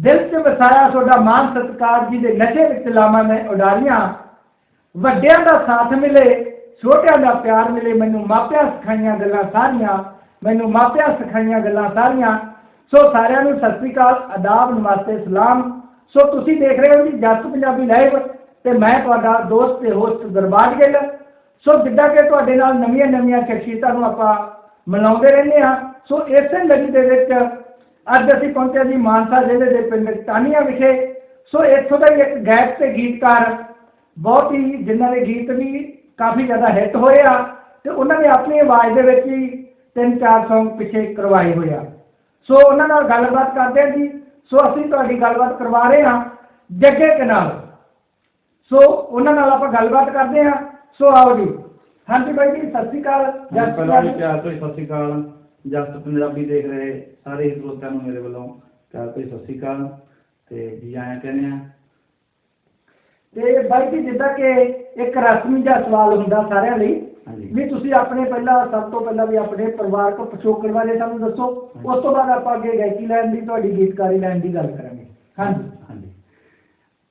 ਦਿਲ 'ਚ ਵਸਾਇਆ ਤੁਹਾਡਾ ਮਾਨ ਸਤਿਕਾਰ ਜੀ ਦੇ ਨਸ਼ੇ ਵਿੱਚ ਲਾਵਾਂ ਮੈਂ ਉਡਾਰੀਆਂ। ਵੱਡਿਆਂ ਦਾ ਸਾਥ ਮਿਲੇ, ਛੋਟਿਆਂ ਦਾ ਪਿਆਰ ਮਿਲੇ, ਮੈਨੂੰ ਮਾਪਿਆਂ ਸਿਖਾਈਆਂ ਗੱਲਾਂ ਸਾਰੀਆਂ, ਮੈਨੂੰ ਮਾਪਿਆਂ ਸਿਖਾਈਆਂ ਗੱਲਾਂ ਸਾਰੀਆਂ। ਸੋ ਸਾਰਿਆਂ ਨੂੰ ਸਤਿ ਸ੍ਰੀ ਅਕਾਲ, ਆਦਾਬ, ਨਮਸਤੇ, ਸਲਾਮ। ਸੋ ਤੁਸੀਂ ਦੇਖ ਰਹੇ ਹੋ ਜੀ ਜੱਟ ਪੰਜਾਬੀ ਲਾਈਵ ਤੇ ਮੈਂ ਤੁਹਾਡਾ ਦੋਸਤ ਤੇ ਹੋਸਟ ਦਰਬਾਰ ਗਿੱਲ। ਸੋ ਜਿੱਦਾਂ ਕਿ ਤੁਹਾਡੇ ਨਾਲ ਨਵੀਆਂ ਨਵੀਆਂ ਸ਼ਖਸੀਅਤਾਂ ਨੂੰ ਆਪਾਂ ਮਿਲਾਉਂਦੇ ਰਹਿੰਦੇ ਹਾਂ। ਸੋ ਇਸੇ ਲੜੀ ਦੇ ਵਿੱਚ ਅੱਜ ਅਸੀਂ ਪਹੁੰਚੇ ਜੀ ਮਾਨਸਾ ਜ਼ਿਲ੍ਹੇ ਦੇ ਪਿੰਡ ਟਾਨੀਆਂ ਵਿਖੇ। ਸੋ ਇੱਥੋਂ ਦਾ ਇੱਕ ਗਾਇਕ ਤੇ ਗੀਤਕਾਰ ਬਹੁਤ ਹੀ ਜਿਨ੍ਹਾਂ ਦੇ ਗੀਤ ਵੀ ਕਾਫੀ ਜ਼ਿਆਦਾ ਹਿੱਟ ਹੋਏ ਆ ਤੇ ਉਹਨਾਂ ਨੇ ਆਪਣੀ ਆਵਾਜ਼ ਦੇ ਵਿੱਚ ਹੀ ਤਿੰਨ ਚਾਰ Song ਪਿੱਛੇ ਕਰਵਾਏ ਹੋਏ ਆ। ਸੋ ਉਹਨਾਂ ਨਾਲ ਗੱਲਬਾਤ ਕਰਦੇ ਹਾਂ ਜੀ। ਸੋ ਅਸੀਂ ਤੁਹਾਡੀ ਗੱਲਬਾਤ ਕਰਵਾ ਰਹੇ ਹਾਂ ਜੱਗੇ ਕੇ ਨਾਲ ਸੋ ਉਹਨਾਂ ਨਾਲ ਆਪਾਂ ਗੱਲਬਾਤ ਕਰਦੇ ਹਾਂ। ਸੋ ਆਓ ਜੀ। ਹਾਂਜੀ ਬਾਈ ਜੀ ਸਤਿ ਸ਼੍ਰੀ ਅਕਾਲ। ਜੱਟ ਪਹਿਲਾਂ ਭਰੀ ਸਤਿ ਸ਼੍ਰੀ ਅਕਾਲ। ਜਸਟ ਪੰਜਾਬੀ ਦੇਖ ਰਹੇ ਸਾਰੇ ਹੀ ਸਰੋਤਿਆਂ ਨੂੰ ਮੇਰੇ ਵੱਲੋਂ ਪਿਆਰ ਭਰੀ ਸਤਿ ਸ਼੍ਰੀ ਅਕਾਲ ਤੇ ਜੀ ਆਇਆਂ ਕਹਿੰਦੇ ਆ ਤੇ ਬਾਈ ਜੀ ਜਿੱਦਾਂ ਕਿ ਇੱਕ ਰਸਮੀ ਜਿਹਾ ਸਵਾਲ ਹੁੰਦਾ ਸਾਰਿਆਂ ਲਈ ਵੀ ਤੁਸੀਂ ਆਪਣੇ ਪਹਿਲਾਂ ਸਭ ਤੋਂ ਪਹਿਲਾਂ ਵੀ ਆਪਣੇ ਪਰਿਵਾਰਕ ਪਿਛੋਕੜ ਬਾਰੇ ਸਾਨੂੰ ਦੱਸੋ। ਉਸ ਤੋਂ ਬਾਅਦ ਆਪਾਂ ਅੱਗੇ ਗਾਇਕੀ ਲੈਣ ਦੀ ਤੁਹਾਡੀ ਗੀਤਕਾਰੀ ਲੈਣ ਦੀ ਗੱਲ ਕਰਾਂਗੇ। ਹਾਂਜੀ। ਹਾਂਜੀ।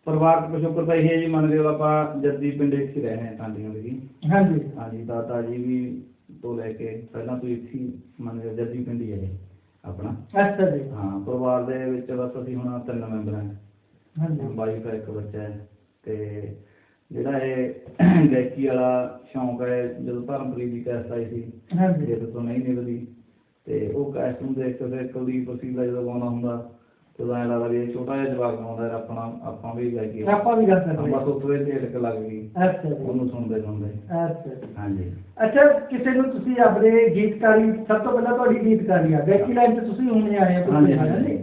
ਪਰਿਵਾਰਕ ਪਿਛੋਕੜ ਤਾਂ ਇਹ ਹੈ ਜੀ ਮੰਨ ਲਿਓ ਆਪਾਂ ਜੱਦੀ ਪਿੰਡ ਵਿੱਚ ਰਹੇ ਹਾਂ ਟਾਂਡੀਆਂ ਵੀ ਹਾਂਜੀ। ਹਾਂਜੀ ਦਾਦਾ ਜੀ ਵੀ ਤੋਂ ਲੈ ਕੇ ਪਹਿਲਾਂ ਤੋਂ ਇੱਥੇ ਮੰਨ ਜੱਦੀ ਪਿੰਡ ਹੀ ਹੈ ਇਹ ਆਪਣਾ। ਅੱਛਾ ਜੀ। ਹਾਂ ਪਰਿਵਾਰ ਦੇ ਵਿੱਚ ਬਸ ਅਸੀਂ ਹੁਣ ਤਿੰਨ ਮੈਂਬਰ ਹਾਂ। ਹਾਂਜੀ। ਵਾਈਫ ਹੈ ਇੱਕ ਬੱਚਾ ਹੈ ਤੇ ਜਿਹੜਾ ਇਹ ਗਾਇਕੀ ਵਾਲਾ ਸ਼ੌਂਕ ਹੈ ਜਦੋਂ ਧਰਮਪ੍ਰੀਤ ਦੀ ਕੈਸਟ ਆਈ ਸੀ ਹਾਂਜੀ। ਜੇ ਤੋਂ ਨਹੀਂ ਨਿਕਲਦੀ ਤੇ ਉਹ ਕੈਸਟ ਨੂੰ ਦੇਖ ਕੇ ਫਿਰ ਕੁਲਦੀਪ ਵਸੀਲਾ ਜਦੋਂ ਗਾਉਂਦਾ ਹੁੰਦਾ ਤੇ ਐਂ ਲੱਗਦਾ ਵੀ ਇਹ ਛੋਟਾ ਜਿਹਾ ਜਵਾਕ ਗਾਉਂਦਾ ਹੈ ਆਪਣਾ ਆਪਾਂ ਵੀ ਗਾਈਏ ਆਪਾਂ ਵੀ ਗੱਲ ਕਰਦੇ ਬਸ ਉੱਥੇ ਤੇ ਢੇਲਕ ਲੱਗ ਗਈ। ਅੱਛਾ ਜੀ। ਉਹਨੂੰ ਸੁਣਦੇ ਸੁਣਦੇ। ਅੱਛਾ ਜੀ। ਹਾਂਜੀ। ਅੱਛਾ ਕਿਸੇ ਨੂੰ ਤੁਸੀਂ ਆਪਣੇ ਗੀਤਕਾਰੀ ਸਭ ਤੋਂ ਪਹਿਲਾਂ ਤੁਹਾਡੀ ਗੀਤਕਾਰੀ ਆ ਗਾਇਕੀ ਲਾਈਨ 'ਚ ਤੁਸੀਂ ਹੁਣੇ ਆਏ ਆ ਹਾਂਜੀ ਹਾਂਜੀ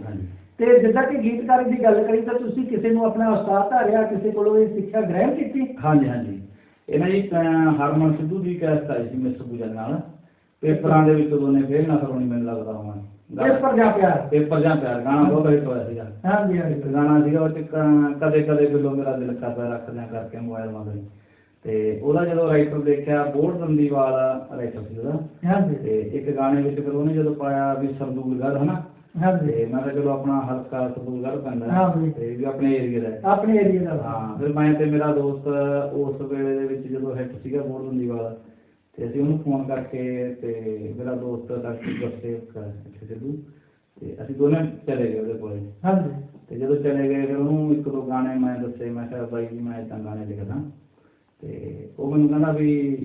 ਤੇ ਜਿੱਦਾਂ ਕਿ ਗੀਤਕਾਰੀ ਦੀ ਗੱਲ ਕਰੀ ਤਾਂ ਤੁਸੀਂ ਕਿਸੇ ਨੂੰ ਆਪਣਾ ਉਸਤਾਦ ਧਾਰਿਆ ਕਿਸੇ ਕੋਲੋਂ ਇਹ ਸਿੱਖਿਆ ਗ੍ਰਹਿਣ ਕੀਤੀ? ਹਾਂਜੀ ਹਾਂਜੀ। ਇਹਨਾਂ ਜੀ ਅਹ ਹਰਮਨ ਸਿੱਧੂ ਦੀ ਕੈਸਟ ਆਈ ਸੀ ਮਿਸ ਪੂਜਾ ਨਾਲ। ਪੇਪਰਾਂ ਦੇ ਵਿੱਚ ਉਹਨੇ ਫੇਰ ਨਾ ਕਰਵਾਉਣੀ ਮੈਨੂੰ ਲੱਗਦਾ ਹੋਣਾ। ਇਸ ਪਰ ਜਾ ਪਿਆਰ? ਪੇਪਰ ਜਾਂ ਪਿਆਰ ਗਾਣਾ ਬਹੁਤ ਹਿੱਟ ਹੋਇਆ ਸੀਗਾ। ਹਾਂਜੀ ਇੱਕ ਹਾਂਜੀ ਗਾਣਾ ਸੀਗਾ ਉਹ ਚ ਕ- ਕਦੇ ਕਦੇ ਬਿੱਲੋ ਮੇਰਾ ਦਿਲ ਕਰਦਾ ਰੱਖਦਿਆਂ ਕਰਕੇ ਮੋਬਾਈਲ ਮੰਗਦੇ ਤੇ ਉਹਦਾ ਜਦੋਂ ਰਾਈਟਰ ਦੇਖਿਆ ਬੋਰਡ ਦੰਦੀਵਾਲ ਰਾਈਟਰ ਸੀ ਉਹਦਾ। ਹਾਂਜੀ। ਤੇ ਇੱਕ ਗਾਣੇ ਵਿੱਚ ਫਿਰ ਉਹਨੇ ਜਦੋਂ ਪਾਇਆ ਵੀ ਸਰਦੂਲਗੜ੍ਹ ਹਨਾ? ਹਾਂਜੀ। ਤੇ ਮੈਂ ਕਿਹਾ ਚਲੋ ਆਪਣਾ ਹਲਕਾ ਸਰਦੂਲਗੜ੍ਹ ਪੈਂਦਾ ਹਾਂ। ਵੀ। ਤੇ ਵੀ ਆਪਣੇ ਏਰੀਆ ਦਾ ਹੈ। ਆਪਣੇ ਏਰੀਆ ਦਾ। ਹਾਂ ਫਿਰ ਮੈਂ ਤੇ ਮੇਰਾ ਦੋਸਤ ਉਸ ਵੇਲੇ ਦੇ ਵਿੱਚ ਜਦੋਂ ਹਿੱਟ ਸੀਗਾ ਬੋਰਡ ਦੰਦੀਵਾਲ ਤੇ ਅਸੀਂ ਉਹਨੂੰ ਫੋਨ ਕਰਕੇ ਤੇ ਮੇਰਾ ਦੋਸਤ ਡਾਕਟਰ ਗੁਰਸੇਵ ਇੱਥੇ ਸਿੱਧੂ ਤੇ ਅਸੀਂ ਦੋਨੇ ਚਲੇ ਗਏ ਉਹਦੇ ਕੋਲੇ। ਹਾਂਜੀ। ਤੇ ਜਦੋਂ ਚਲੇ ਗਏ ਫਿਰ ਉਹਨੂੰ ਇੱਕ ਦੋ ਗਾਣੇ ਮੈਂ ਦੱਸੇ ਮੈਂ ਕਿਹਾ ਬਾਈ ਜੀ ਮੈਂ ਇਦਾਂ ਗਾਣੇ ਲਿਖਦਾ। ਤੇ ਉਹ ਮੈਨੂੰ ਕਹਿੰਦਾ ਵੀ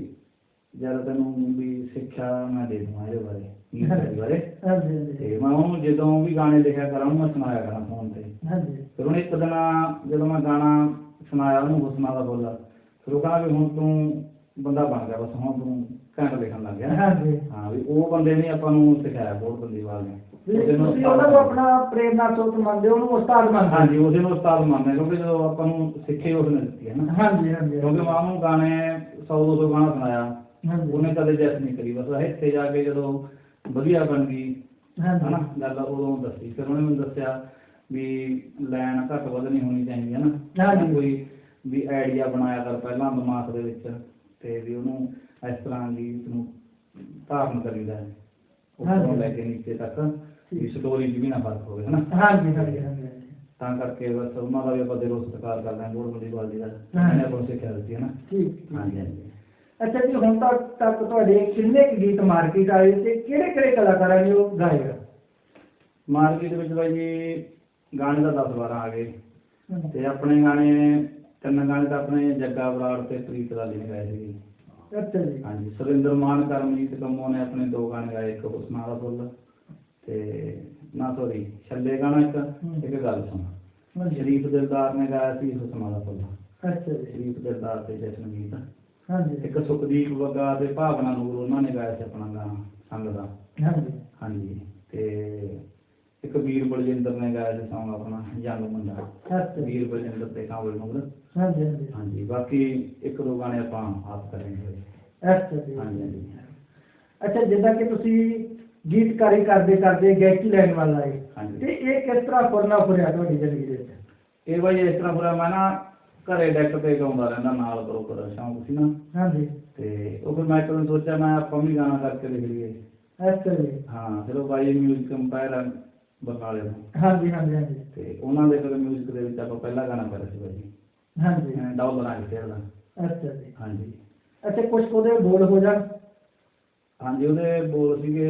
ਜਦ ਤੈਨੂੰ ਵੀ ਸਿੱਖਿਆ ਮੈਂ ਦੇ ਦੂੰਗਾ ਇਹਦੇ ਬਾਰੇ ਗੀਤਕਾਰੀ ਬਾਰੇ। ਹਾਂਜੀ ਹਾਂਜੀ। ਤੇ ਮੈਂ ਉਹਨੂੰ ਜਦੋਂ ਵੀ ਗਾਣੇ ਲਿਖਿਆ ਕਰਾਂ ਉਹਨੂੰ ਮੈਂ ਸੁਣਾਇਆ ਕਰਾਂ ਫੋਨ ਤੇ। ਹਾਂਜੀ। ਫਿਰ ਉਹਨੇ ਇੱਕ ਦਿਨ ਜਦੋਂ ਮੈਂ ਗਾਣਾ ਸੁਣਾਇਆ ਉਹਨੂੰ ਹੁਸਨਾ ਦਾ ਬੋਲਾ ਫਿਰ ਉਹ ਕਹਿੰਦਾ ਵੀ ਹੁਣ ਤੂੰ ਬੰਦਾ ਬਣ ਗਿਆ ਬਸ ਹੁਣ ਤੂੰ ਘੰਟ ਲਿਖਣ ਲੱਗ ਗਿਆ। ਹਾਂਜੀ। ਹਾਂ ਵੀ ਉਹ ਬੰਦੇ ਨੇ ਆਪਾਂ ਨੂੰ ਸਿਖਾਇਆ ਬਹੁਤ ਬੰਦੀਵਾਲ ਨੇ। ਉਹਦੇ ਨੂੰ ਤੁਸੀਂ ਉਹਨਾਂ ਨੂੰ ਆਪਣਾ ਪ੍ਰੇਰਨਾ ਸਰੋਤ ਮੰਨਦੇ ਹੋ ਉਹਨੂੰ ਉਸਤਾਦ ਮੰਨਦੇ ਹੋ। ਹਾਂਜੀ ਉਹਦੇ ਨੂੰ ਉਸਤਾਦ ਮੰਨਦੇ ਕਿਉਂਕਿ ਜਦੋਂ ਆਪਾਂ ਨੂੰ ਸਿੱਖੇ ਉਸਨੇ ਦਿੱਤੀ ਹੈ ਨਾ। ਹਾਂਜੀ ਹਾਂਜੀ। ਕਿਉਂਕਿ ਮੈਂ ਗਾਣੇ 100 200 ਗਾਣਾ ਸੁਣਾਇਆ ਉਹਨੇ ਕਦੇ ਜੈਸ ਨਹੀਂ ਕਰੀ ਬਸ ਇੱਥੇ ਜਾ ਕੇ ਜਦੋਂ ਵਧੀਆ ਬਣ ਗਈ ਹਨਾ ਗੱਲ ਉਦੋਂ ਦੱਸੀ। ਫਿਰ ਉਹਨੇ ਮੈਨੂੰ ਦੱਸਿਆ ਵੀ ਲਾਈਨ ਘੱਟ ਵੱਧ ਨਹੀਂ ਹੋਣੀ ਚਾਹੀਦੀ ਹੈ ਨਾ। ਕੋਈ ਵੀ ਆਈਡੀਆ ਬਣਾਇਆ ਕਰ ਪਹਿਲਾਂ ਦਿਮਾਗ ਦੇ ਵਿੱਚ। ਤੇ ਵੀ ਉਹਨੂੰ ਇਸ ਤਰ੍ਹਾਂ ਦੀ ਨੂੰ ਧਾਰਨ ਕਰੀਦਾ ਹੈ। ਉੱਪਰੋਂ। ਲੈ ਕੇ ਨੀਚੇ ਤੱਕ ਵੀ ਸਟੋਰੀ 'ਚ ਵੀ ਨਾ ਫ਼ਰਕ ਹੋਵੇ ਹਨਾ? ਹਾਂਜੀ ਹਾਂਜੀ ਹਾਂਜੀ ਤਾਂ ਕਰਕੇ ਬਸ ਉਹਨਾਂ ਦਾ ਵੀ ਆਪਾਂ ਦਿਲੋਂ ਸਤਿਕਾਰ ਕਰਦੇ ਹਾਂ ਗੋੜ ਮੰਡੀ ਵਾਲੀ ਦਾ। ਇਹਨੇ ਆਪਾਂ ਨੂੰ ਸਿੱਖਿਆ ਦਿੱਤੀ ਹੈ ਨਾ ਠੀਕ। ਹਾਂਜੀ ਹਾਂਜੀ। ਅੱਛਾ ਜੀ ਹੁਣ ਤੱਕ ਤੱਕ ਤੁਹਾਡੇ ਕਿੰਨੇ ਕੁ ਗੀਤ ਮਾਰਕੀਟ ਆਏ ਤੇ ਕਿਹੜੇ ਕਿਹੜੇ ਕਲਾਕਾਰਾਂ ਨੇ ਉਹ ਗਾਏ ਆ ਮਾਰਕੀਟ ਵਿੱਚ ਬਾਈ ਜੀ ਗਾਣੇ ਦਾ 10 12 ਆ ਗਏ। ਤੇ ਆਪਣੇ ਗਾਣੇ ਤਿੰਨ ਗਾਣੇ ਤਾਂ ਆਪਣੇ ਜੱਗਾ ਬਰਾੜ ਤੇ ਪ੍ਰੀਤ ਲਾਲੀ ਨੇ ਗਾਏ ਸੀਗੇ। ਅੱਛਾ ਜੀ। ਹਾਂਜੀ ਸੁਰਿੰਦਰ ਮਾਨ ਕਰਮਜੀਤ ਕੰਮੋ ਨੇ ਆਪਣੇ ਦੋ ਗਾਣੇ ਗਾਏ ਇੱਕ ਹੁਸਨਾ ਦਾ ਫੁੱਲ ਤੇ ਨਾ ਸੋਰੀ ਛੱਲੇ ਗਾਣਾ ਇੱਕ ਇੱਕ ਗੱਲ ਸੁਣ। ਸ਼ਰੀਫ ਦਿਲਦਾਰ ਨੇ ਗਾਇਆ ਸੀ ਹੁਸਨਾ ਦਾ ਫੁੱਲ। ਅੱਛਾ ਜੀ। ਸ਼ਰੀਫ ਦਿਲਦਾਰ ਤੇ ਜਸ਼ਨਜੀਤ ਹਾਂਜੀ। ਇੱਕ ਸੁਖਦੀਪ ਬੱਗਾ ਤੇ ਭਾਵਨਾ ਨੂਰ ਉਹਨਾਂ ਨੇ ਗਾਇਆ ਸੀ ਆਪਣਾ ਗਾਣਾ ਸੰਗ ਦਾ। ਹਾਂਜੀ। ਹਾਂਜੀ ਤੇ ਇੱਕ ਵੀਰ ਬਲਜਿੰਦਰ ਨੇ ਗਾਇਆ ਸੀ ਸੌਂਗ ਆਪਣਾ ਜੰਗ ਮੁੰਡਾ। ਅੱਛਾ। ਵੀਰ ਬਲਜਿੰਦਰ ਤੇ ਕਾਂਵਲ ਨੂਰ ਹਾਂਜੀ ਹਾਂਜੀ। ਹਾਂਜੀ ਬਾਕੀ ਇੱਕ ਦੋ ਗਾਣੇ ਆਪਾਂ ਆਪ ਕਰਾਂਗੇ। ਅੱਛਾ ਜੀ। ਹਾਂਜੀ ਹਾਂਜੀ। ਅੱਛਾ ਜਿੱਦਾਂ ਕਿ ਤੁਸੀਂ ਗੀਤਕਾਰੀ ਕਰਦੇ ਕਰਦੇ ਗਾਇਕੀ ਲੈਣ ਵਾਲਾ ਹੈ ਹਾਂਜੀ। ਤੇ ਇਹ ਕਿਸ ਤਰ੍ਹਾਂ ਫੁਰਨਾ ਫੁਰਿਆ ਤੁਹਾਡੀ ਜ਼ਿੰਦਗੀ ਦੇ ਵਿੱਚ? ਇਹ ਬਾਈ ਇਸ ਤਰ੍ਹਾਂ ਪੂਰਾ ਮੈਂ ਨਾ ਘਰੇ ਡੈਕ ਤੇ ਗਾਉਂਦਾ ਰਹਿੰਦਾ ਨਾਲ ਬਰੋਬਰ ਸ਼ੌਂਕ ਸੀ ਨਾ। ਹਾਂਜੀ। ਤੇ ਉਹ ਫਿਰ ਮੈਂ ਇੱਕ ਦਿਨ ਸੋਚਿਆ ਮੈਂ ਆਪਾਂ ਵੀ ਗਾਣਾ ਕਰਕੇ ਲਿਖ ਲਈਏ। ਅੱਛਾ ਜੀ। ਹਾਂ ਫਿਰ ਉਹ ਬਾਈ ਮਿਊਜ਼ਿਕ ਕੰਪਾਇਰ ਬਰਨਾਲੇ ਤੋਂ ਹਾਂਜੀ ਹਾਂਜੀ ਹਾਂਜੀ। ਤੇ ਉਹਨਾਂ ਦੇ ਫਿਰ ਮਿਊਜ਼ਿਕ ਦੇ ਵਿੱਚ ਆਪਾਂ ਪਹਿਲਾ ਗਾਣਾ ਕਰਿਆ ਸੀ ਭਾਜੀ। ਹਾਂਜੀ। ਡਾਊਨ ਬਣਾ ਕੇ ਖੇਡਦਾ ਅੱਛਾ ਜੀ। ਹਾਂਜੀ। ਅੱਛਾ ਕੁਝ ਉਹਦੇ ਬੋਲ ਹੋ ਜਾਣ। ਹਾਂਜੀ ਉਹਦੇ ਬੋਲ ਸੀਗੇ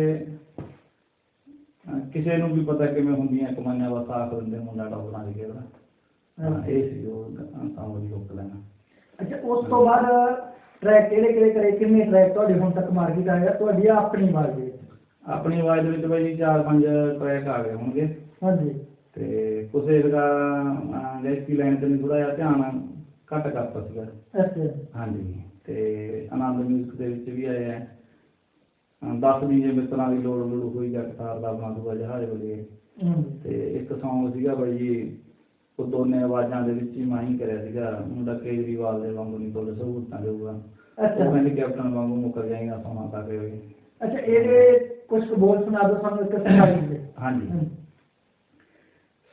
ਕਿਸੇ ਨੂੰ ਵੀ ਪਤਾ ਕਿਵੇਂ ਹੁੰਦੀਆਂ ਕਮਾਈਆਂ ਬਸ ਆਖ ਦਿੰਦੇ ਮੁੰਡਾ ਡਾਊਨ ਬਣਾ ਕੇ ਹਾਂ, ਇਹ ਸੀ ਉਹ ਤਾਂ ਦੀ ਹੁੱਕ ਲੈਣਾ। ਅੱਛਾ ਉਸ ਤੋਂ ਬਾਅਦ ਟਰੈਕ ਕਿਹੜੇ ਕਿਹੜੇ ਕਰੇ ਕਿੰਨੇ ਟਰੈਕ ਤੁਹਾਡੇ ਹੁਣ ਤੱਕ ਮਾਰਕੀਟ ਆਇਆ ਤੁਹਾਡੀ ਆਪਣੀ ਵਿੱਚ ਆਪਣੀ ਆਵਾਜ਼ ਦੇ ਵਿੱਚ ਬਾਈ ਜੀ ਚਾਰ ਪੰਜ ਟਰੈਕ ਆ ਗਏ ਹੋਣਗੇ। ਹਾਂਜੀ। ਤੇ ਕੁਸੇ ਦਾ ਗਾਇਕੀ ਲਾਈਨ ਤੇ ਥੋੜਾ ਜਿਹਾ ਧਿਆਨ ਘੱਟ ਕਰਤਾ ਸੀਗਾ। ਅੱਛਾ। ਹਾਂਜੀ। ਤੇ ਆਨੰਦ ਮਿਊਜ਼ਿਕ ਦੇ ਵਿੱਚ ਵੀ ਆਏ ਆ। ਅਹ ਦੱਸ ਦੀ ਜੇ ਮਿੱਤਰਾਂ ਦੀ ਲੋੜ ਲੋੜ ਹੋਈ ਜਾਂ ਕਤਾਰ ਦਾ ਮਾਦੂਆ ਜਹਾਜ਼ ਹਮ, ਤੇ ਇੱਕ Song ਸੀਗਾ ਬਾਈ ਜੀ ਉਹ ਦੋਨੇ ਆਵਾਜ਼ਾਂ ਦੇ ਵਿੱਚ ਹੀ ਮਾਹੀ ਕਰਿਆ ਸੀਗਾ। ਮੁੰਡਾ ਕੇਜਰੀਵਾਲ ਦੇ ਵਾਂਗੂ ਨਹੀਂ ਤੁਹਾਡੇ ਸਹੂਲਤਾਂ ਦੇਊਗਾ। ਅੱਛਾ। ਕਹਿੰਦੇ ਕੈਪਟਨ ਵਾਂਗੂ ਮੁੱਕਰ ਜਾਏਗਾ ਸੋਨਾ ਕੇ ਹੋਏ ਅੱਛਾ ਇਹਦੇ ਕੁਝ ਕੁ ਬੋਲ ਸੁਣਾ ਦਿਓ ਸਾਨੂੰ ਇੱਕ ਸੁਣਾਈ ਦੇ ਹਾਂਜੀ। ਹਮ,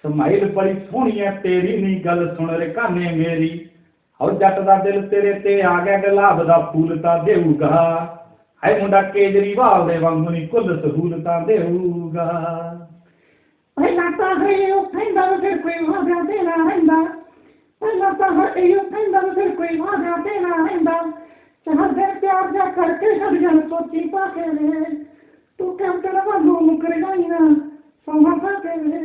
ਸਮਾਈਲ ਬੜੀ ਸੋਹਣੀ ਐ ਤੇਰੀ ਨੀ ਗੱਲ ਸੁਣ ਰੇ ਕਾਨੇ ਮੇਰੀ। ਹਉ ਜੱਟ ਦਾ ਦਿਲ ਤੇਰੇ ਤੇ ਆ ਗਿਆ ਗੁਲਾਬ ਦਾ ਫੂਲ ਤਾਂ ਦੇਊਗਾ। ਹਾਏ ਮੁੰਡਾ ਕੇਜਰੀਵਾਲ ਦੇ ਵਾਂਗੂ ਨੀ ਕੁੱਲ ਸਹੂਲਤਾਂ ਦੇਊਗਾ। ਪਹਿਲਾਂ ਤਾਂ ਹੈ ਉਹ ਕਹਿੰਦਾ ਫਿਰ ਕੋਈ ਵਾਦਾ ਦੇਣਾ ਰਹਿੰਦਾ। ਪਹਿਲਾਂ ਤਾਂ ਹੈ ਉਹ ਕਹਿੰਦਾ ਫਿਰ ਕੋਈ ਵਾਦਾ ਦੇਣਾ ਰਹਿੰਦਾ। ਚਾਹ ਦੇ ਪਿਆਰ ਜਾ ਕਰਕੇ ਸਭ ਜਨ ਸੋਚੀ ਪਾ ਕੇ ਵੇ ਤੂੰ ਕੰਮ ਕਰ ਵਾਂਗੂ ਮੁਕਰ ਜਾਈਨਾ ਸੋਹਾ ਪਾ ਕੇ ਵੇ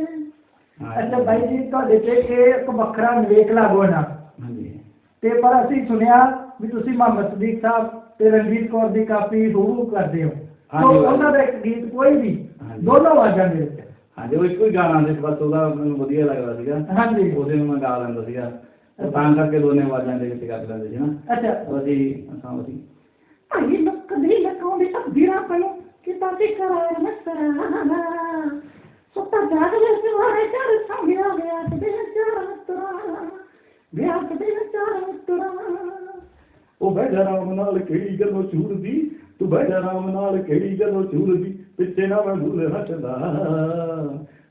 ਅੱਛਾ ਬਾਈ ਜੀ ਤੁਹਾਡੇ ਤੇ ਇਹ ਇੱਕ ਵੱਖਰਾ ਨਿਵੇਕ ਲਾਗੋ ਨਾ ਹਾਂਜੀ। ਤੇ ਪਰ ਅਸੀਂ ਸੁਣਿਆ ਵੀ ਤੁਸੀਂ ਮੁਹੰਮਦ ਸਦੀਕ ਸਾਹਿਬ ਤੇ ਰਣਜੀਤ ਕੌਰ ਦੀ ਕਾਫੀ ਹੂਹੂ ਕਰਦੇ ਹੋ। ਹਾਂਜੀ। ਉਹਨਾਂ ਦਾ ਇੱਕ ਗੀਤ ਕੋਈ ਵੀ। ਦੋਨੋਂ ਆਵਾਜ਼ਾਂ ਦੇ ਵਿੱਚ। ਹਾਂਜੀ ਉਹ ਇੱਕੋ ਹੀ ਗਾਣਾ ਸੀ ਬਸ ਉਹਦਾ ਮੈਨੂੰ ਵਧੀਆ ਲੱਗਦਾ ਸੀਗਾ। ਹਾਂਜੀ। ਉਹਦੇ ਨੂੰ ਮੈਂ ਗਾ ਲੈਂਦਾ ਸੀਗਾ। ਤਾਂ ਕਰਕੇ ਦੋਨੇ ਆਵਾਜ਼ਾਂ ਦੇ ਵਿੱਚ ਗੱਜ ਲੈਂਦੇ ਸੀ ਨਾ। ਅੱਛਾ। ਉਹ ਅਸੀਂ ਅਸੀਂ। ਭਾਈ ਲੋਕ ਦੀ ਲਕਾਉਂਦੀ ਅੱਧੀਰਾ ਪਣੋ ਕਿਤਾ ਸੀ ਕਰਾਇਆ ਮਸਰਾ ਸੁੱਤਾ ਜਾਗ ਲੈ ਸਵਾਰੇ ਕਰ ਸੰਗਿਆ ਗਿਆ ਤੇ ਚਾਰ ਤੁਰਾ ਗਿਆ ਤੇ ਚਾਰ ਤੁਰਾ ਉਹ ਬਹਿ ਜਾ ਰਾਮ ਨਾਲ ਕਿਹੜੀ ਗੱਲੋਂ ਝੂਰਦੀ ਤੂੰ ਬਹਿ ਜਾ ਰਾਮ ਨਾਲ ਕਿਹੜੀ ਗੱਲੋਂ ਝੂਰਦੀ ਪਿੱਛੇ ਨਾ ਮੈਂ ਭੁੱਲ ਹਟਦਾ।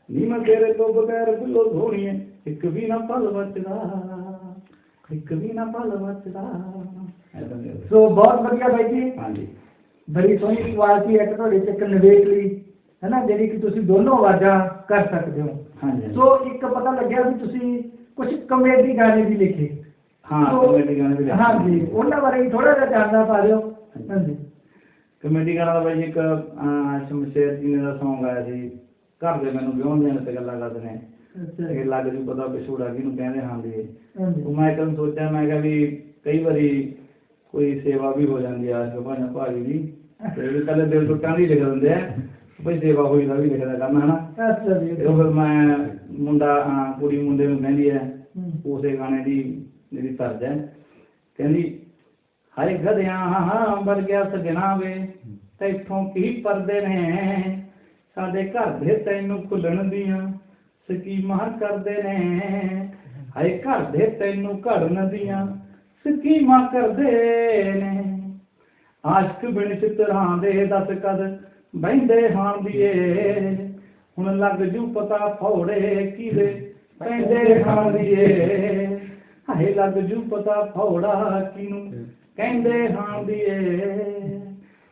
ਨੀ ਮੈਂ ਤੇਰੇ ਤੋਂ ਬਗੈਰ ਦਿਲੋਂ ਸੋਹਣੀਏ ਇੱਕ ਵੀ ਨਾ ਪਲ ਬਚਦਾ। ਇੱਕ ਵੀ ਨਾ ਪਲ ਬਚਦਾ। ਐਦਾਂ ਦੇ ਸੋ ਬਹੁਤ ਵਧੀਆ ਬਾਈ ਜੀ। ਹਾਂਜੀ। ਬੜੀ ਸੋਹਣੀ ਕੁਆਲਿਟੀ ਹੈ ਕਿ ਤੁਹਾਡੇ ਚ ਇੱਕ ਨਿਵੇਕ ਲਈ ਹੈ ਨਾ ਜਿਹੜੀ ਕਿ ਤੁਸੀਂ ਦੋਨੋਂ ਆਵਾਜ਼ਾਂ ਕਰ ਸਕਦੇ ਹੋ। ਹਾਂਜੀ। ਸੋ ਇੱਕ ਪਤਾ ਲੱਗਿਆ ਵੀ ਤੁਸੀਂ ਕੁਝ ਕਮੇਡੀ ਗਾਣੇ ਵੀ ਲਿਖੇ। ਹਾਂ ਸੋ- ਕਮੇਡੀ ਗਾਣੇ ਵੀ ਲਿਖੇ। ਹਾਂਜੀ ਉਹਨਾਂ ਬਾਰੇ ਥੋੜਾ ਜਿਹਾ ਜਾਣਨਾ ਪਾ ਦਿਓ। ਹਾਂਜੀ। ਕਮੇਡੀ ਗਾਣਾ ਦਾ ਬਾਈ ਇੱਕ ਅਹ, ਸ਼ਮਸ਼ੇਰ ਜੀ ਨੇ ਦਾ Song ਆਇਆ ਸੀ। ਘਰ ਦੇ ਮੈਨੂੰ ਵਿਆਹ ਦੇਣ ਤੇ ਗੱਲਾਂ ਕਰਦੇ ਨੇ। ਅੱਛਾ ਇਹ ਲੱਗ ਜੂ ਪਤਾ ਵਿਛੋੜਾ ਕਿਹਨੂੰ ਕਹਿੰਦੇ ਹਾਂ ਜੀ। ਹਾਂਜੀ। ਉਹ ਮੈਂ ਕਦੋਂ ਸੋਚਿਆ ਮੈਂ ਕਿਹਾ ਵੀ ਕਈ ਵਾਰੀ ਕੋਈ ਸੇਵਾ ਵੀ ਹੋ ਜਾਂਦੀ ਆ ਸ਼ੋਭਾਂ ਭਾਜੀ ਦੀ ਤੇ ਵੀ ਕੱਲੇ ਦਿਲ ਟੁੱਟਾਂ ਦੀ ਲਿਖ ਦਿੰਦੇ ਆ। ਬਈ ਸੇਵਾ ਹੋਈ ਦਾ ਵੀ ਲਿਖਦਾ ਕਰਨਾ ਹਨਾ? ਅੱਛਾ ਜੀ ਤੇ ਉਹ ਫਿਰ ਮੈਂ ਮੁੰਡਾ ਅਹ, ਕੁੜੀ ਮੁੰਡੇ ਨੂੰ ਕਹਿੰਦੀ ਹੈ। ਉਸੇ ਗਾਣੇ ਦੀ ਜਿਹੜੀ ਤਰਜ ਹੈ। ਕਹਿੰਦੀ ਹਾਏ ਗਧਿਆਂ ਬਰ ਗਿਆ ਸਜਣਾ ਵੇ। ਤੈਥੋਂ ਕੀ ਪਰਦੇ ਨੇ? ਸਾਡੇ ਘਰ ਦੇ ਤੈਨੂੰ ਖੁੱਲਣ ਦੀਆਂ ਸਕੀਮਾਂ ਕਰਦੇ ਨੇ। ਹਾਏ ਘਰ ਦੇ ਤੈਨੂੰ ਘੜਨ ਦੀਆਂ ਸਕੀਮਾਂ ਕਰਦੇ ਨੇ। ਆਸ਼ਕ ਬਿਨ ਚਿਤਰਾਂ ਦੇ ਦਸ ਕਦ ਬੈਂਦੇ ਹਾਂ ਦੀਏ। ਹੁਣ ਲੱਗ ਜੂ ਪਤਾ ਫੌੜੇ ਕਿਦੇ ਪੈਂਦੇ ਹਾਂ ਦੀਏ। ਹਾਏ ਲੱਗ ਜੂ ਪਤਾ ਫੌੜਾ ਕਿਨੂੰ ਕਹਿੰਦੇ ਹਾਂ ਦੀਏ।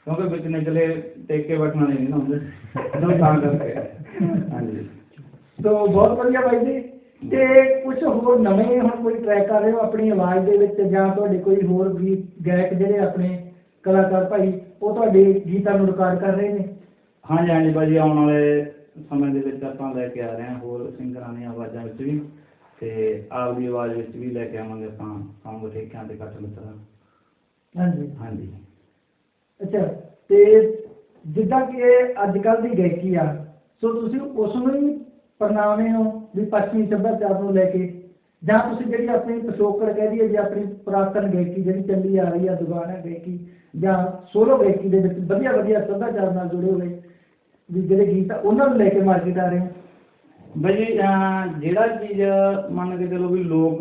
ਕਿਉਂਕਿ ਵਿੱਚ ਨਿਕਲੇ ਟੇਕੇ ਬੈਠਣਾ ਨਹੀਂ ਨਾ ਹੁੰਦੇ। ਤਾਂ ਕਰਕੇ। ਹਾਂਜੀ। ਸੋ ਬਹੁਤ ਵਧੀਆ ਬਾਈ ਜੀ। ਤੇ ਕੁਝ ਹੋਰ ਨਵੇਂ ਹੁਣ ਕੋਈ ਟਰੈਕ ਕਰ ਰਹੇ ਹੋ ਆਪਣੀ ਆਵਾਜ਼ ਦੇ ਵਿੱਚ ਜਾਂ ਤੁਹਾਡੇ ਕੋਈ ਹੋਰ ਗੀਤ ਗਾਇਕ ਜਿਹੜੇ ਆਪਣੇ ਕਲਾਕਾਰ ਭਾਈ ਉਹ ਤੁਹਾਡੇ ਗੀਤਾਂ ਨੂੰ ਰਿਕਾਰਡ ਕਰ ਰਹੇ ਨੇ? ਹਾਂਜੀ ਹਾਂਜੀ ਭਾਜੀ ਆਉਣ ਵਾਲੇ ਸਮੇਂ ਦੇ ਵਿੱਚ ਆਪਾਂ ਲੈ ਕੇ ਆ ਰਹੇ ਹਾਂ ਹੋਰ ਸਿੰਗਰਾਂ ਦੀਆਂ ਆਵਾਜ਼ਾਂ ਵਿੱਚ ਵੀ ਤੇ ਆਪ ਦੀ ਆਵਾਜ਼ ਵਿੱਚ ਵੀ ਲੈ ਕੇ ਆਵਾਂਗੇ ਆਪਾਂ ਸੌਂਗ ਠੇਕਿਆਂ ਤੇ ਕੱਟ ਲੱਤਾਂ। ਹਾਂਜੀ। ਹਾਂਜੀ। ਅੱਛਾ ਤੇ ਜਿੱਦਾਂ ਕਿ ਇਹ ਅੱਜ ਕੱਲ ਦੀ ਗਾਇਕੀ ਆ ਸੋ ਤੁਸੀਂ ਉਸ ਨੂੰ ਹੀ ਪ੍ਰਣਾਮੇ ਹੋ ਵੀ ਪੱਛਮੀ ਸੱਭਿਆਚਾਰ ਨੂੰ ਲੈ ਕੇ ਜਾਂ ਤੁਸੀਂ ਜਿਹੜੀ ਆਪਣੀ ਪਿਛੋਕੜ ਕਹਿ ਦਈਏ ਜੇ ਆਪਣੀ ਪੁਰਾਤਨ ਗਾਇਕੀ ਜਿਹੜੀ ਚੱਲੀ ਆ ਰਹੀ ਆ ਦੁਬਾਰਾ ਗਾਇਕੀ ਜਾਂ ਸੋਲੋ ਗਾਇਕੀ ਦੇ ਵਿੱਚ ਵਧੀਆ ਵਧੀਆ ਸੱਭਿਆਚਾਰ ਨਾਲ ਜੁੜੇ ਹੋਏ ਵੀ ਜਿਹੜੇ ਗੀਤ ਆ ਉਹਨਾਂ ਨੂੰ ਲੈ ਕੇ ਮਾਰਕੀਟ ਆ ਰਹੇ ਹੋ? ਅਹ ਜਿਹੜਾ ਚੀਜ਼ ਮੰਨ ਕੇ ਚਲੋ ਵੀ ਲੋਕ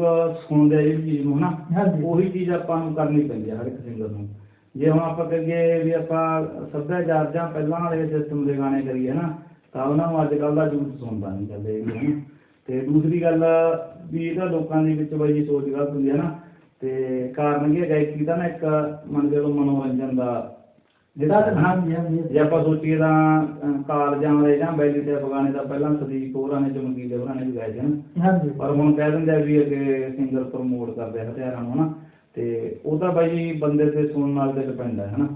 ਸੁਣਦੇ ਆ ਜਿਹੜੀ ਚੀਜ਼ ਨੂੰ ਹਨਾ ਉਹੀ ਚੀਜ਼ ਆਪਾਂ ਨੂੰ ਕਰਨੀ ਪੈਂਦੀ ਹੈ ਹਰ ਇੱਕ ਸਿੰਗਰ ਨੂੰ। ਜੇ ਹੁਣ ਆਪਾਂ ਕਹੀਏ ਵੀ ਆਪਾਂ ਸੱਭਿਆਚਾਰ ਜਾਂ ਪਹਿਲਾਂ ਵਾਲੇ ਸਿਸਟਮ ਦੇ ਗਾਣੇ ਕਰੀਏ ਨਾ ਤਾਂ ਨੂੰ ਅੱਜ ਕੱਲ੍ਹ ਦਾ ਯੂਥ ਸੁਣਦਾ ਨਹੀਂ ਚੱਲੇ ਤੇ ਦੂਸਰੀ ਗੱਲ ਵੀ ਇਹਦਾ ਲੋਕਾਂ ਦੇ ਵਿੱਚ ਬਾਈ ਜੀ ਸੋਚ ਗਲਤ ਹੁੰਦੀ ਹੈ ਨਾ। ਤੇ ਕਾਰਨ ਕੀ ਹੈ ਗਾਇਕੀ ਦਾ ਨਾ ਇੱਕ ਮੰਨ ਕੇ ਚਲੋ ਮਨੋਰੰਜਨ ਦਾ ਜਿਹੜਾ ਹਾਂਜੀ, ਹਾਂਜੀ। ਜੇ ਆਪਾਂ ਸੋਚੀਏ ਤਾਂ ਕਾਲਜਾਂ ਵਾਲੇ ਜਾਂ ਬੈਲੀ ਤੇ ਅਫਗਾਨੇ ਦਾ ਪਹਿਲਾਂ ਸਦੀਕ ਹੋਰਾਂ ਨੇ ਚਮਕੀਲੇ ਹੋਰਾਂ ਨੇ ਵੀ ਗਾਏ ਸੀ ਨਾ। ਹਾਂਜੀ। ਪਰ ਹੁਣ ਕਹਿ ਦਿੰਦੇ ਆ ਵੀ ਅੱਗੇ ਸਿੰਗਰ ਪ੍ਰਮੋਟ ਕਰਦੇ ਆ ਹਥਿਆਰਾਂ ਨੂੰ ਹਨਾ। ਤੇ ਉਹ ਤਾਂ ਬਾਈ ਬੰਦੇ ਤੇ ਸੁਣਨ ਨਾਲ ਤੇ ਡਿਪੈਂਡ ਹੈ ਹਨਾ।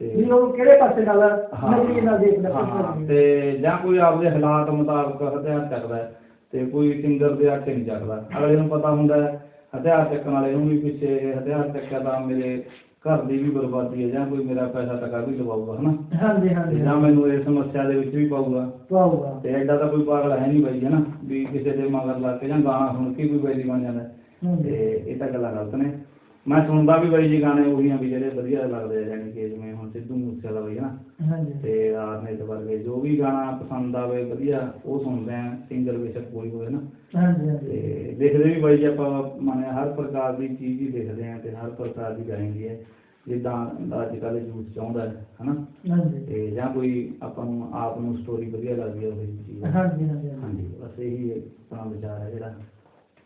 ਵੀ ਉਹ ਕਿਹੜੇ ਪਾਸੇ ਨਾਲ ਹਾਂ, ਨਜ਼ਰੀਏ ਨਾਲ ਦੇਖਦਾ ਹਾਂ, ਤੇ ਜਾਂ ਕੋਈ ਆਪਦੇ ਹਾਲਾਤ ਮੁਤਾਬਕ ਹਥਿਆਰ ਚੱਕਦਾ ਹੈ ਤੇ ਕੋਈ ਸਿੰਗਰ ਦੇ ਆਖੇ ਨਹੀਂ ਚੱਕਦਾ। ਅਗਲੇ ਨੂੰ ਪਤਾ ਹੁੰਦਾ ਹੈ ਹਥਿਆਰ ਚੱਕਣ ਵਾਲੇ ਨੂੰ ਵੀ ਪਿੱਛੇ ਇਹ ਹਥਿਆਰ ਚੱਕਿਆ ਤਾਂ ਮੇਰੇ ਘਰ ਦੀ ਵੀ ਬਰਬਾਦੀ ਹੈ ਜਾਂ ਕੋਈ ਮੇਰਾ ਪੈਸਾ ਟਕਾ ਵੀ ਲਵਾਊਗਾ ਹਨਾ? ਹਾਂਜੀ ਤੇ ਹਾਂਜੀ। ਜਾਂ ਮੈਨੂੰ ਇਸ ਸਮੱਸਿਆ ਦੇ ਵਿੱਚ ਵੀ ਪਾਊਗਾ। ਪਾਊਗਾ। ਤੇ ਐਡਾ ਤਾਂ ਕੋਈ ਪਾਗਲ ਹੈ ਨਹੀਂ ਬਾਈ ਹਨਾ? ਵੀ ਕਿਸੇ ਦੇ ਮਗਰ ਲੱਗ ਕੇ ਜਾਂ ਗਾਣਾ ਸੁਣ ਕੇ ਕੋਈ ਬੈਲੀ ਬਣ ਜਾਂਦਾ ਹੈ। ਹਾਂਜੀ। ਤੇ ਇਹ ਤਾਂ ਗੱਲਾਂ ਗਲਤ ਨੇ। ਮੈਂ ਸੁਣਦਾ ਵੀ ਬਾਈ ਜੀ ਗਾਣੇ ਉਹੀ ਆ ਵੀ ਜਿਹੜੇ ਵਧੀਆ ਲੱਗਦੇ ਆ ਜਾਣੀ ਕਿ ਜਿਵੇਂ ਸਿੱਧੂ ਮੂਸੇਵਾਲਾ ਹਨਾ ਹਾਂਜੀ। ਤੇ ਆਰਨੇਤ ਵਰਗੇ ਜੋ ਵੀ ਗਾਣਾ ਪਸੰਦ ਆਵੇ ਵਧੀਆ ਉਹ ਸੁਣਦੇ ਆ ਸਿੰਗਰ ਬੇਸ਼ੱਕ ਕੋਈ ਹੋਵੇ ਨਾ? ਹਾਂਜੀ ਹਾਂਜੀ। ਤੇ ਦੇਖਦੇ ਵੀ ਬਾਈ ਜੀ ਆਪਾਂ ਮਾਨੇ ਹਰ ਪ੍ਰਕਾਰ ਦੀ ਚੀਜ਼ ਹੀ ਦੇਖਦੇ ਆ ਤੇ ਹਰ ਪ੍ਰਕਾਰ ਦੀ ਗਾਇੰਦੀ ਹੈ ਜਿੱਦਾਂ ਅੱਜ ਕੱਲ੍ਹ ਯੂਥ ਚਾਹੁੰਦਾ ਹੈ ਹਨਾ ਹਾਂਜੀ। ਤੇ ਜਾਂ ਕੋਈ ਆਪਾਂ ਨੂੰ ਆਪ ਨੂੰ ਸਟੋਰੀ ਵਧੀਆ ਲੱਗਦੀ ਹੈ ਉਹ ਚੀਜ਼। ਹਾਂਜੀ ਹਾਂਜੀ ਹਾਂਜੀ। ਬਸ ਇਹੀ ਆਪਣਾ ਵਿਚਾਰ ਹੈ ਜਿਹੜਾ।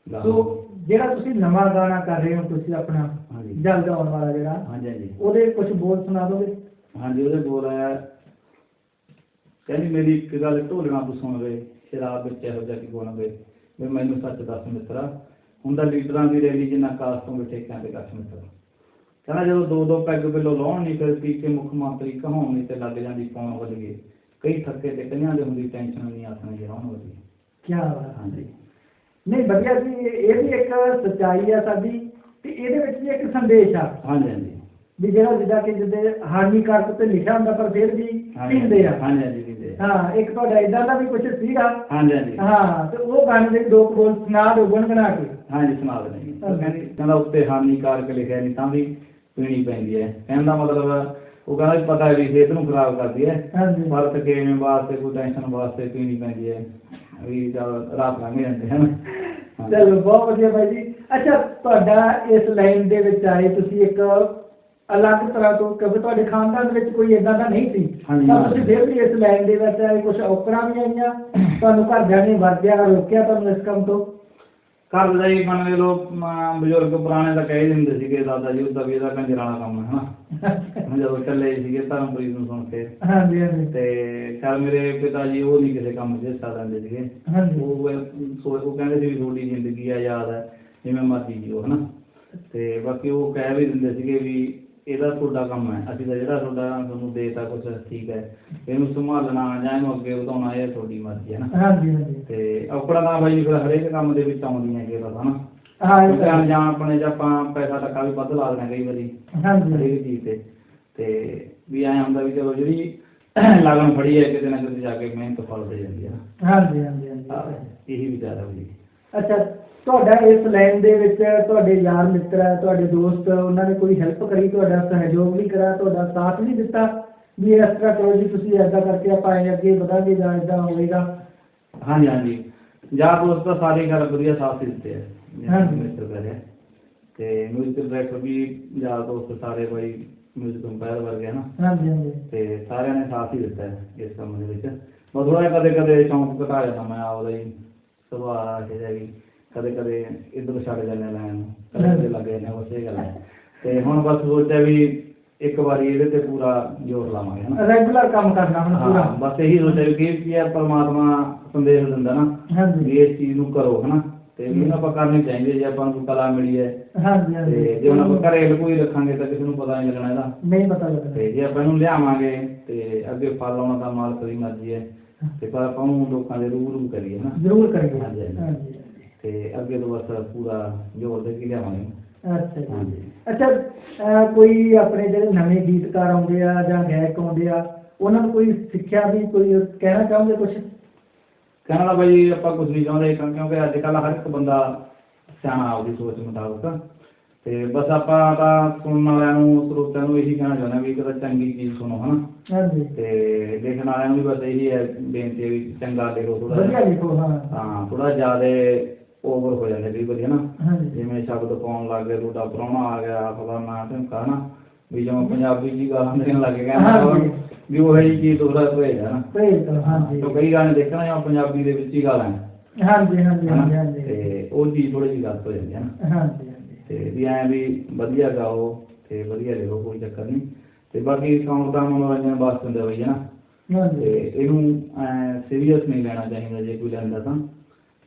ਸੋ ਜਿਹੜਾ ਤੁਸੀਂ ਨਵਾਂ ਗਾਣਾ ਕਰ ਰਹੇ ਹੋ ਤੁਸੀਂ ਆਪਣਾ ਹਾਂਜੀ। ਜਲਦ ਆਉਣ ਵਾਲਾ ਜਿਹੜਾ ਹਾਂਜੀ ਹਾਂਜੀ। ਉਹਦੇ ਕੁਝ ਬੋਲ ਸੁਣਾ ਦੋਗੇ? ਹਾਂਜੀ ਉਹਦੇ ਬੋਲ ਆਇਆ ਕਹਿੰਦੀ ਮੇਰੀ ਇੱਕ ਗੱਲ ਢੋਲਣਾ ਤੂੰ ਸੁਣ ਵੇ ਸ਼ਰਾਬ ਵਿੱਚ ਇਹੋ ਜਿਹਾ ਕੀ ਗੁਣ ਵੇ? ਵੀ ਮੈਨੂੰ ਸੱਚ ਦੱਸ ਮਿੱਤਰਾ ਹੁੰਦਾ ਲੀਡਰਾਂ ਦੀ ਰੈਲੀ ਜਿੰਨਾ ਕਾਸ ਤੋਂ ਠੇਕਿਆਂ ਤੇ ਕੱਖ ਮਿੱਤਰਾ। ਕਹਿੰਦਾ ਜਦੋਂ ਦੋ ਦੋ ਪੈਗ ਬਿੱਲੋ ਲਾਉਣ ਨਹੀਂ ਫਿਰ ਪੀ ਕੇ ਮੁੱਖ ਮੰਤਰੀ ਕਹਾਉਣ ਨਹੀਂ ਤੇ ਲੱਗ ਜਾਂਦੀ ਪੌਣ ਵੱਧ ਗਏ ਕਈ ਥੱਕੇ ਤੇ ਕਈਆਂ ਦੇ ਹੁੰਦੀ ਟੈਨਸ਼ਨ ਨਹੀਂ ਆਸਣੇ ਜਿਹਨਾਂ ਵੱਧੀ ਕੀ ਬਾਤ। ਹਾਂਜੀ। ਨਹੀਂ ਵਧੀਆ ਜੀ ਇਹ ਵੀ ਇੱਕ ਸੱਚਾਈ ਆ ਸਾਡੀ ਤੇ ਇਹਦੇ ਵਿੱਚ ਵੀ ਇੱਕ ਸੰਦੇਸ਼ ਆ। ਹਾਂਜੀ ਹਾਂਜੀ। ਵੀ ਜਿਹੜਾ ਜਿੱਦਾਂ ਕਿ ਜਿੱਦੇ ਹਾਨੀਕਾਰਕ ਤੇ ਲਿਖਿਆ ਹੁੰਦਾ ਪਰ ਫਿਰ ਵੀ ਪੀਂਦੇ ਆ। ਹਾਂਜੀ ਹਾਂਜੀ ਪੀਂਦੇ ਆ। ਹਾਂ ਇੱਕ ਤੁਹਾਡਾ ਇਦਾਂ ਦਾ ਵੀ ਕੁਝ ਸੀਗਾ। ਹਾਂਜੀ ਹਾਂਜੀ। ਹਾਂ ਤੇ ਉਹ ਗਾਣੇ ਦੇ ਦੋ ਬੋਲ ਸੁਣਾ ਦਿਓ ਗੁਣਗੁਣਾ ਕੇ। ਹਾਂਜੀ ਸੁਣਾ ਉਹ ਕਹਿੰਦੀ ਕਹਿੰਦਾ ਉੱਤੇ ਹਾਨੀਕਾਰਕ ਲਿਖਿਆ ਨਹੀਂ ਤਾਂ ਵੀ ਪੀਣੀ ਪੈਂਦੀ ਹੈ। ਕਹਿਣ ਦਾ ਮਤਲਬ ਉਹ ਕਹਿੰਦਾ ਪਤਾ ਵੀ ਸਿਹਤ ਨੂੰ ਖਰਾਬ ਕਰਦੀ ਹੈ। ਹਾਂਜੀ। ਪਰ ਤਕੇਵੇਂ ਵਾਸਤੇ ਕੋਈ ਟੈਨਸ਼ਨ ਵਾਸਤੇ ਪੀਣੀ ਪੈਂਦੀ ਹੈ। ਵੀ ਜਦ ਰਾਤ ਲੰਘ ਜਾਂਦੇ ਹਨ। ਹਾਂ। ਚਲੋ ਬਹੁਤ ਵਧੀਆ ਬਾਈ ਜੀ। ਅੱਛਾ ਤੁਹਾਡਾ ਇਸ ਲਾਈਨ ਦੇ ਵਿੱਚ ਆਏ ਤੁਸੀਂ ਇੱਕ ਅਲੱਗ ਤਰ੍ਹਾਂ ਤੋਂ ਕਿਉਂਕਿ ਤੁਹਾਡੇ ਖਾਨਦਾਨ ਵਿੱਚ ਕੋਈ ਇਦਾਂ ਦਾ ਨਹੀਂ ਸੀ। ਹਾਂਜੀ, ਤਾਂ ਹਾਂਜੀ। ਤੁਸੀਂ ਫਿਰ ਵੀ ਇਸ ਲਾਈਨ ਦੇ ਵਿੱਚ ਆਏ ਕੁਝ ਔਕੜਾਂ ਵੀ ਆਈਆਂ ਤੁਹਾਨੂੰ ਘਰਦਿਆਂ ਨੇ ਵਰਤਿਆ ਰੋਕਿਆ ਤੁਹਾਨੂੰ ਇਸ ਕੰਮ ਤੋਂ? ਘਰ ਦਾ ਮੰਨ ਬਜ਼ੁਰਗ ਪੁਰਾਣੇ ਤਾਂ ਕਹਿ ਦਿੰਦੇ ਸੀਗੇ ਦਾਦਾ ਜੀ ਉਹਦਾ ਵੀ ਇਹਦਾ ਕੰਜਰ ਵਾਲਾ ਕੰਮ ਹੈ ਹਨਾ। ਜਦੋਂ ਚੱਲੇ ਸੀਗੇ ਧਰਮਪ੍ਰੀਤ ਨੂੰ ਸੁਣ ਕੇ। ਹਾਂਜੀ ਹਾਂਜੀ। ਤੇ ਖੈਰ ਮੇਰੇ ਪਿਤਾ ਜੀ ਉਹ ਨਹੀਂ ਕਿਸੇ ਕੰਮ 'ਚ ਹਿੱਸਾ ਲੈਂਦੇ ਸੀਗੇ। ਹਾਂਜੀ। ਉਹ ਉਹ ਕਹਿੰਦੇ ਸੀ ਵੀ ਤੁਹਾਡੀ ਜ਼ਿੰਦਗੀ ਆ ਯਾਦ ਹੈ ਜਿਵੇਂ ਮਰਜ਼ੀ ਜੀਓ ਹਨਾ। ਤੇ ਬਾਕੀ ਉਹ ਕਹਿ ਵੀ ਦਿੰਦੇ ਸੀਗੇ ਵੀ ਇਹਦਾ ਤੁਹਾਡਾ ਕੰਮ ਹੈ ਅਸੀਂ ਤਾਂ ਜਿਹੜਾ ਤੁਹਾਡਾ ਤੁਹਾਨੂੰ ਦੇਤਾ ਕੁਝ ਠੀਕ ਹੈ ਇਹਨੂੰ ਸੰਭਾਲਣਾ ਜਾਂ ਇਹਨੂੰ ਅੱਗੇ ਵਧਾਉਣਾ ਇਹ ਤੁਹਾਡੀ ਮਰਜ਼ੀ ਹੈ ਨਾ ਹਾਂਜੀ ਹਾਂਜੀ। ਤੇ ਔਕੜਾਂ ਤਾਂ ਬਾਈ ਫਿਰ ਹਰੇਕ ਕੰਮ ਦੇ ਵਿੱਚ ਆਉਂਦੀਆਂ ਕਿ ਪਤਾ ਹਨਾ। ਹਾਂ ਇਹ ਕਿਉਂਕਿ ਤਾਂ- ਅਣਜਾਣ ਆਪਣੇ 'ਚ ਆਪਾਂ ਪੈਸਾ ਟੱਕਾ ਵੀ ਵੱਧ ਲਾ ਦੇਣਾ ਕਈ ਵਾਰੀ। ਹਾਂਜੀ। ਹਰੇਕ ਚੀਜ਼ ਤੇ। ਤੇ ਵੀ ਐਂ ਹੁੰਦਾ ਵੀ ਚਲੋ ਜਿਹੜੀ ਲਗਨ ਫੜੀ ਹੈ ਕਿਤੇ ਨਾ ਕਿਤੇ ਜਾ ਕੇ ਮਿਹਨਤ ਫਲ ਦੇ ਜਾਂਦੀ ਹੈ ਨਾ ਹਾਂਜੀ ਹਾਂਜੀ ਹਾਂਜੀ। ਹਾਂ, ਇਹੀ ਵਿਚਾਰ ਹੈ ਜੀ ਅੱਛਾ ਤੁਹਾਡਾ ਇਸ ਲਾਈਨ ਦੇ ਵਿੱਚ ਤੁਹਾਡੇ ਯਾਰ ਮਿੱਤਰ ਹੈ ਤੁਹਾਡੇ ਦੋਸਤ ਉਹਨਾਂ ਨੇ ਕੋਈ ਹੈਲਪ ਕਰੀ ਤੁਹਾਡਾ ਸਹਿਯੋਗ ਵੀ ਕਰਾ ਤੁਹਾਡਾ ਸਾਥ ਵੀ ਦਿੱਤਾ ਵੀ ਇਸ ਤਰ੍ਹਾਂ ਕਰੋ ਜੀ ਤੁਸੀਂ ਏਦਾਂ ਕਰਕੇ ਆਪਾਂ ਇਹ ਅੱਗੇ ਵਧਾਂਗੇ ਜਾਂ ਏਦਾਂ ਹੋਵੇਗਾ? ਹਾਂਜੀ ਹਾਂਜੀ। ਯਾਰ ਦੋਸਤ ਤਾਂ ਸਾਰੇ ਗੱਲ ਵਧੀਆ ਸਾਥ ਹੀ ਦਿੱਤੇ। ਮਿਸਟਰ ਕਰਿਆ ਤੇ ਮਿਊਜ਼ਿਕ ਡਾਇਰੈਕਟਰ ਵੀ ਯਾਰ ਦੋਸਤ ਸਾਰੇ ਬਈ ਮਿਊਜ਼ਿਕ ਕੰਪਾਇਰ ਵਰਗੇ ਹਨਾ। ਹਾਂਜੀ ਹਾਂਜੀ। ਤੇ ਸਾਰਿਆਂ ਨੇ ਸਾਥ ਹੀ ਦਿੱਤਾ ਹੈ ਇਸ ਕੰਮ ਦੇ ਵਿੱਚ। ਬਸ ਥੋੜਾ ਕਦੇ ਕਦੇ ਸ਼ੌਂਕ ਘਟਾ ਜਾਂਦਾ ਮੈਂ ਆਪਦਾ ਹੀ ਸੁਭਾਅ ਜਿਹੜਾ ਵੀ ਕਦੇ ਕਦੇ ਇੱਧਰ ਛੱਡ ਜਾਂਦੇ ਲੈਣ ਕਦੇ ਕਦੇ ਲੱਗ ਜਾਂਦੇ ਇਹ ਗੱਲ ਹੈ। ਤੇ ਹੁਣ ਬਸ ਸੋਚਿਆ ਵੀ ਇੱਕ ਵਾਰੀ ਇਹਦੇ ਤੇ ਪੂਰਾ ਜ਼ੋਰ ਲਾਵਾਂਗੇ ਹਨਾ। ਰੈਗੂਲਰ ਕੰਮ ਕਰਨਾ ਹੁਣ ਪੂਰਾ। ਬਸ ਇਹੀ ਸੋਚਿਆ ਕੀ ਕੀ ਹੈ ਪਰਮਾਤਮਾ ਸੰਦੇਸ਼ ਦਿੰਦਾ ਨਾ ਵੀ ਇਸ ਚੀਜ਼ ਨੂੰ ਕਰੋ ਹਨਾ। ਤੇ ਵੀ ਆਪਾਂ ਕਰਨੀ ਚਾਹੀਦੀ ਹੈ ਜੇ ਆਪਾਂ ਨੂੰ ਕੋਈ ਕਲਾ ਮਿਲੀ ਹੈ ਹਾਂਜੀ ਹਾਂਜੀ। ਤੇ ਜੇ ਹੁਣ ਆਪਾਂ ਘਰੇ ਲਕੋਈ ਰੱਖਾਂਗੇ ਤਾਂ ਕਿਸੇ ਨੂੰ ਪਤਾ ਨਹੀਂ ਲੱਗਣਾ ਇਹਦਾ। ਨਹੀਂ ਪਤਾ ਲੱਗਦਾ ਤੇ ਜੇ ਆਪਾਂ ਇਹਨੂੰ ਲਿਆਵਾਂਗੇ ਤੇ ਅੱਗੇ ਫਲ ਆਉਣਾ ਤਾਂ ਮਾਲਕ ਦੀ ਮਰਜ਼ੀ ਹੈ। ਤੇ ਪਰ ਆਪਾਂ ਨੂੰ ਲੋਕਾਂ ਦੇ ਰੂਬਰੂ ਕਰੀਏ ਨਾ ਜ਼ਰੂਰ ਕਰੀਏ। ਹਾਂਜੀ, ਹਾਂਜੀ। ਹਾਂਜੀ ਤੇ ਅੱਗੇ ਤੋਂ ਬਸ ਪੂਰਾ ਜ਼ੋਰ ਦੇ ਕੇ ਲਿਆਵਾਂਗੇ। ਅੱਛਾ ਜੀ। ਹਾਂਜੀ। ਅੱਛਾ ਅਹ ਕੋਈ ਆਪਣੇ ਜਿਹੜੇ ਨਵੇਂ ਗੀਤਕਾਰ ਆਉਂਦੇ ਆ ਜਾਂ ਗਾਇਕ ਆਉਂਦੇ ਆ ਉਹਨਾਂ ਨੂੰ ਕੋਈ ਸਿੱਖਿਆ ਵੀ ਕੋਈ ਕਹਿਣਾ ਚਾਹੋਗੇ ਕੁਝ ਕਹਿਣਾ ਬਈ ਆਪਾਂ ਕੁਝ ਨਹੀਂ ਚਾਹੁੰਦੇ ਕਿਉਂ- ਕਿਉਂਕਿ ਅੱਜ ਕੱਲ੍ਹ ਹਰ ਇੱਕ ਬੰਦਾ ਸਿਆਣਾ ਆਪਦੀ ਸੋਚ ਮੁਤਾਬਕ। ਤੇ ਬਸ ਆਪਾਂ ਤਾਂ ਸੁਣਨ ਵਾਲਿਆਂ ਨੂੰ ਸਰੋਤਿਆਂ ਨੂੰ ਇਹੀ ਕਹਿਣਾ ਚਾਹੁੰਦੇ ਹਾਂ ਵੀ ਇੱਕ ਤਾਂ ਚੰਗੀ ਚੀਜ਼ ਸੁਣੋ ਹਨਾ? ਹਾਂਜੀ। ਤੇ ਦੇਖਣ ਵਾਲਿਆਂ ਨੂੰ ਵੀ ਬਸ ਇਹੀ ਹੈ ਬੇਨਤੀ ਹੈ ਵੀ ਚੰਗਾ ਦੇਖੋ ਥੋੜਾ ਵਧੀਆ ਲਿਖੋ ਹਾਂ। ਹਾਂ ਥੋੜਾ ਜ਼ਿਆਦਾ ਓਵਰ ਹੋ ਜਾਂਦਾ ਕਈ ਵਾਰੀ ਹਨਾ? ਹਾਂਜੀ। ਜਿਵੇਂ ਸ਼ਬਦ ਪਾਉਣ ਲੱਗ ਗਏ ਤੁਹਾਡਾ ਪ੍ਰਾਹੁਣਾ ਆ ਗਿਆ ਫਲਾਣਾ ਢਮਕਾ ਨਾ ਵੀ ਜਿਵੇਂ ਪੰਜਾਬੀ ਜੀ ਗਾਲਾਂ ਦੇਣ ਲੱਗ ਗਏ ਹਾਂਜੀ। ਵੀ ਉਹ ਹੀ ਚੀਜ਼ ਦੁਹਰਾ ਹੋਏਗਾ ਨਾ। ਪ੍ਰੇਜ ਕਰੋ ਹਾਂਜੀ। ਤਾਂ ਕਈ ਗਾਣੇ ਦੇਖਣਾ ਜਾਂ ਪੰਜਾਬੀ ਦੇ ਵਿੱਚ ਹੀ ਗਾਲਾਂ ਹੈ ਹਾਂਜੀ ਹਾਂਜੀ ਹਾਂਜੀ ਹਨਾ? ਹਾਂਜੀ ਤੇ ਉਹ ਚੀਜ਼ ਥੋੜੀ ਜਿਹੀ ਗਲਤ ਹੋ ਜਾਂਦੀ ਹੈ ਨਾ। ਹਾਂਜੀ ਹਾਂਜੀ। ਤੇ ਵੀ ਐਂ ਵੀ ਵਧੀਆ ਗਾਓ ਤੇ ਵਧੀਆ ਲਿਖੋ ਕੋਈ ਚੱਕਰ ਨਹੀਂ। ਤੇ ਬਾਕੀ ਸੌਂਗ ਦਾ ਮਨੋਰੰਜਨ ਵਾਸਤੇ ਹੁੰਦਾ ਬਈ ਹਨਾ ਤੇ ਹਾਂਜੀ। ਇਹਨੂੰ ਸੀਰੀਅਸ ਨਹੀਂ ਲੈਣਾ ਚਾਹੀਦਾ ਜੇ ਕੋਈ ਲੈਂਦਾ ਤਾਂ।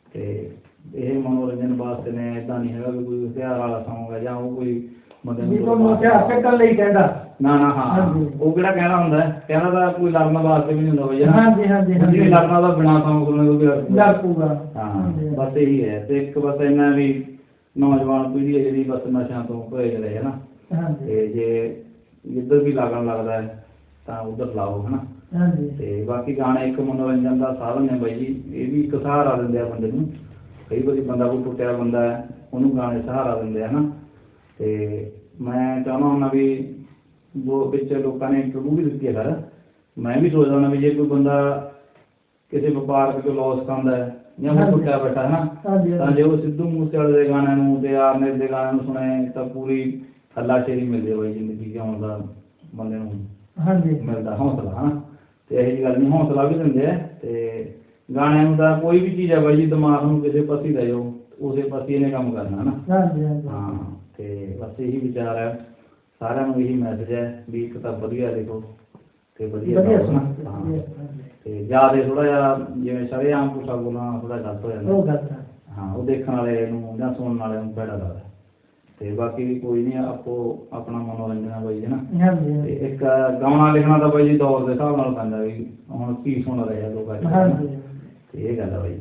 ਤੇ ਇਹ ਮਨੋਰੰਜਨ ਵਾਸਤੇ ਨੇ ਇਦਾਂ ਨਹੀਂ ਹੈਗਾ ਵੀ ਕੋਈ ਹਥਿਆਰ ਵਾਲਾ ਸੌਂਗ ਹੈ ਜਾਂ ਉਹ ਕੋਈ ਬੰਦੇ ਜੀ ਨੂੰ ਤੁਹਾਨੂੰ ਹਥਿਆਰ ਚੱਕਣ ਲਈ ਕਹਿੰਦਾ। ਨਾ ਨਾ ਹਾਂ। ਹਾਂਜੀ। ਉਹ ਕਿਹੜਾ ਕਹਿਣਾ ਹੁੰਦਾ? ਕਹਿੰਦਾ ਤਾਂ ਕੋਈ ਲੜਨ ਵਾਸਤੇ ਵੀ ਨਹੀਂ ਹੁੰਦਾ ਬਈ ਹਾਂਜੀ ਹਾਂਜੀ ਹਾਂਜੀ। ਜਿਵੇਂ ਲੜਨਾ ਤਾਂ ਬਿਨਾ ਸੌਂਗ ਕੋਲੋਂ ਕੋਈ ਲੜ ਪਊਗਾ। ਡਰ ਪੂਗਾ ਹਾਂ ਬਸ ਇਹੀ ਹੈ। ਤੇ ਇੱਕ ਬਸ ਇੰਨਾ ਵੀ ਨੌਜਵਾਨ ਪੀੜ੍ਹੀ ਹੈ ਜਿਹੜੀ ਬਸ ਨਸ਼ਿਆਂ ਤੋਂ ਭੇਜ ਰਹੇ ਹੈ ਨਾ। ਹਾਂਜੀ। ਤੇ ਜੇ ਜਿੱਧਰ ਵੀ ਲੱਗਣ ਲੱਗਦਾ ਹੈ ਤਾਂ ਉਧਰ ਲਾਓ ਹਨਾ ਹਾਂਜੀ। ਤੇ ਬਾਕੀ ਗਾਣੇ ਇੱਕ ਮਨੋਰੰਜਨ ਦਾ ਸਾਧਨ ਨੇ ਬਾਈ ਜੀ। ਇਹ ਵੀ ਇੱਕ ਸਹਾਰਾ ਦਿੰਦੇ ਆ ਬੰਦੇ ਨੂੰ। ਕਈ ਵਾਰੀ ਬੰਦਾ ਕੋਈ ਟੁੱਟਿਆ ਬੰਦਾ ਹੈ ਉਹਨੂੰ ਗਾਣੇ ਸਹਾਰਾ ਦਿੰਦੇ ਆ ਨਾ। ਤੇ ਮੈਂ ਚਾਹੁੰਦਾ ਹੁੰਦਾ ਵੀ ਜੋ ਵਿੱਚ ਲੋਕਾਂ ਨੇ ਇੰਟਰਵਿਊ ਵੀ ਦਿੱਤੀ ਹੈ ਸਰ। ਮੈਂ ਵੀ ਸੋਚਦਾ ਹੁੰਦਾ ਵੀ ਜੇ ਕੋਈ ਬੰਦਾ ਕਿਸੇ ਵਪਾਰ ਵਿੱਚ ਲਾਸ ਖਾਂਦਾ ਹੈ ਜਾਂ ਉਹ ਹਾਂਜੀ। ਟੁੱਟਿਆ ਬੈਠਾ ਹੈ ਨਾ ਤਾਂ ਜੇ ਉਹ ਸਿੱਧੂ ਮੂਸੇਵਾਲੇ ਦੇ ਗਾਣਿਆਂ ਨੂੰ ਤੇ ਆਰਨੇ ਦੇ ਗਾਣਿਆਂ ਨੂੰ ਸੁਣੇ ਤਾਂ ਪੂਰੀ ਹੱਲਾਸ਼ੇਰੀ ਮਿਲਦੀ ਹੈ ਬਾਈ ਜ਼ਿੰਦਗੀ ਜਿਉਣ ਦਾ ਬੰਦੇ ਨੂੰ ਹਾਂਜੀ। ਮਿਲਦਾ ਹੌਸਲਾ ਹਨਾ ਤੇ ਇਹੋ ਜਿਹੀ ਗੱਲ ਨਹੀਂ ਹੌਸਲਾ ਵੀ ਦਿੰਦੇ ਆ ਤੇ ਗਾਣਿਆਂ ਨੂੰ ਤਾਂ ਕੋਈ ਵੀ ਚੀਜ਼ ਹੈ ਬਾਈ ਜੀ ਦਿਮਾਗ ਨੂੰ ਕਿਸੇ ਪਾਸੇ ਲੈ ਜਾਓ ਉਸੇ ਪਾਸੇ ਇਹਨੇ ਕੰਮ ਕਰਨਾ ਹਨਾ ਹਾਂਜੀ। ਹਾਂ ਤੇ ਬਸ ਇਹੀ ਵਿਚਾਰ ਹੈ। ਸਾਰਿਆਂ ਨੂੰ ਇਹੀ ਮੈਸੇਜ ਹੈ ਵੀ ਇੱਕ ਤਾਂ ਵਧੀਆ ਦੇਖੋ ਤੇ ਵਧੀਆ ਵਧੀਆ। ਸੁਣਾ ਹਾਂ। ਤੇ ਜ਼ਿਆਦਾ ਥੋੜਾ ਜਿਹਾ ਜਿਵੇਂ ਸਰੇਆਮ ਪੁੱਠਾ ਬੋਲਣਾ ਥੋੜਾ ਗਲਤ ਹੋ ਜਾਂਦਾ। ਉਹ ਗੱਲ ਤਾਂ ਹਾਂ ਉਹ ਦੇਖਣ ਵਾਲੇ ਨੂੰ ਜਾਂ ਸੁਣਨ ਵਾਲੇ ਨੂੰ ਭੈੜਾ ਲੱਗਦਾ। ਤੇ ਬਾਕੀ ਕੋਈ ਨਹੀਂ ਆਪੋ ਆਪਣਾ ਮਨੋਰੰਜਨ ਆ ਬਾਈ ਜੀ ਨਾ? ਹਾਂਜੀ ਤੇ ਇੱਕ ਗਾਉਣਾ ਲਿਖਣਾ ਤਾਂ ਬਾਈ ਜੀ ਦੌਰ ਦੇ ਹਿਸਾਬ ਨਾਲ ਪੈਂਦਾ ਵੀ ਹੁਣ ਕੀ ਸੁਣ ਰਹੇ ਆ ਲੋਕ ਅੱਜ। ਤੇ ਇਹ ਗੱਲ ਆ ਬਾਈ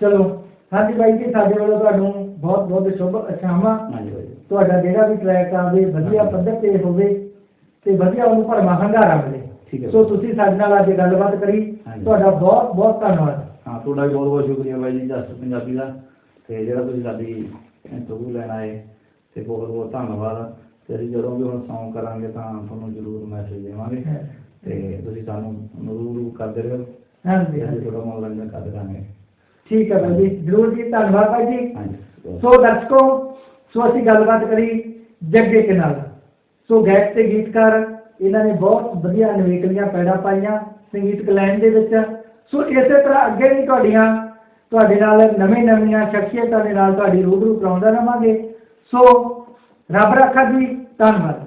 ਚਲੋ ਹਾਂਜੀ ਬਾਈ ਜੀ ਸਾਡੇ ਵੱਲੋਂ ਤੁਹਾਨੂੰ ਬਹੁਤ ਬਹੁਤ ਸ਼ੁਭ ਅਸ਼ਾਵਾਂ ਹਾਂਜੀ ਬਾਈ। ਤੁਹਾਡਾ ਜਿਹੜਾ ਵੀ ਟਰੈਕ ਆਵੇ ਵਧੀਆ। ਪੱਧਰ ਤੇ ਹੋਵੇ ਤੇ ਵਧੀਆ ਉਹਨੂੰ ਭਰਮਾ ਹੰਗਾਰਾ ਮਿਲੇ। ਸੋ ਤੁਸੀਂ ਸਾਡੇ ਨਾਲ ਅੱਜ ਗੱਲਬਾਤ ਕਰੀ। ਤੁਹਾਡਾ ਬਹੁਤ ਬਹੁਤ ਧੰਨਵਾਦ। ਹਾਂ ਤੁਹਾਡਾ ਵੀ ਬਹੁਤ ਬਹੁਤ ਸ਼ੁਕਰੀਆ ਬਾਈ ਜੀ ਜਸਟ ਪੰਜਾਬੀ ਦਾ। ਤੇ ਜਿਹੜਾ ਤੁਸੀਂ ਸਾਡੀ ਇੰਟਰਵਿਊ ਲੈਣ ਆਏ ਤੇ ਬਹੁਤ ਬਹੁਤ ਧੰਨਵਾਦ। ਤੇ ਜਦੋਂ ਵੀ ਹੁਣ ਸੌਂਗ ਕਰਾਂਗੇ ਤਾਂ ਤੁਹਾਨੂੰ ਜ਼ਰੂਰ ਮੈਸੇਜ ਦੇਵਾਂਗੇ। ਤੇ ਤੁਸੀਂ ਸਾਨੂੰ ਜ਼ਰੂਰ ਕਰਦੇ ਰਹੋ। ਹਾਂਜੀ ਹਾਂਜੀ। ਤੁਹਾਡਾ ਮਨੋਰੰਜਨ ਕਰਦੇ ਰਹਾਂਗੇ ਠੀਕ ਹੈ ਬਾਈ ਜੀ। ਜਰੂਰ ਜੀ ਧੰਨਵਾਦ ਬਾਈ ਜੀ। ਸੋ ਦਰਸ਼ਕੋ ਸੋ ਅਸੀਂ ਗੱਲਬਾਤ ਕਰੀ ਜੱਗੇ ਕੇ ਨਾਲ। ਸੋ ਗਾਇਕ ਤੇ ਗੀਤਕਾਰ, ਇਹਨਾਂ ਨੇ ਬਹੁਤ ਵਧੀਆ ਨਿਵੇਕਲੀਆਂ ਪੈੜਾ ਪਾਈਆਂ ਸੰਗੀਤਕ ਲਾਈਨ ਦੇ ਵਿੱਚ। ਸੋ ਇਸੇ ਤਰ੍ਹਾਂ ਅੱਗੇ ਵੀ ਤੁਹਾਡੀਆਂ, ਤੁਹਾਡੇ ਨਾਲ ਨਵੇਂ ਨਵੀਆਂ ਸ਼ਖਸੀਅਤਾਂ ਦੇ ਨਾਲ ਤੁਹਾਡੀ ਰੂਬਰੂ ਕਰਾਉਂਦਾ ਰਵਾਂਗੇ ਸੋ ਰੱਬ ਰਾਖਾ ਜੀ, ਧੰਨਵਾਦ।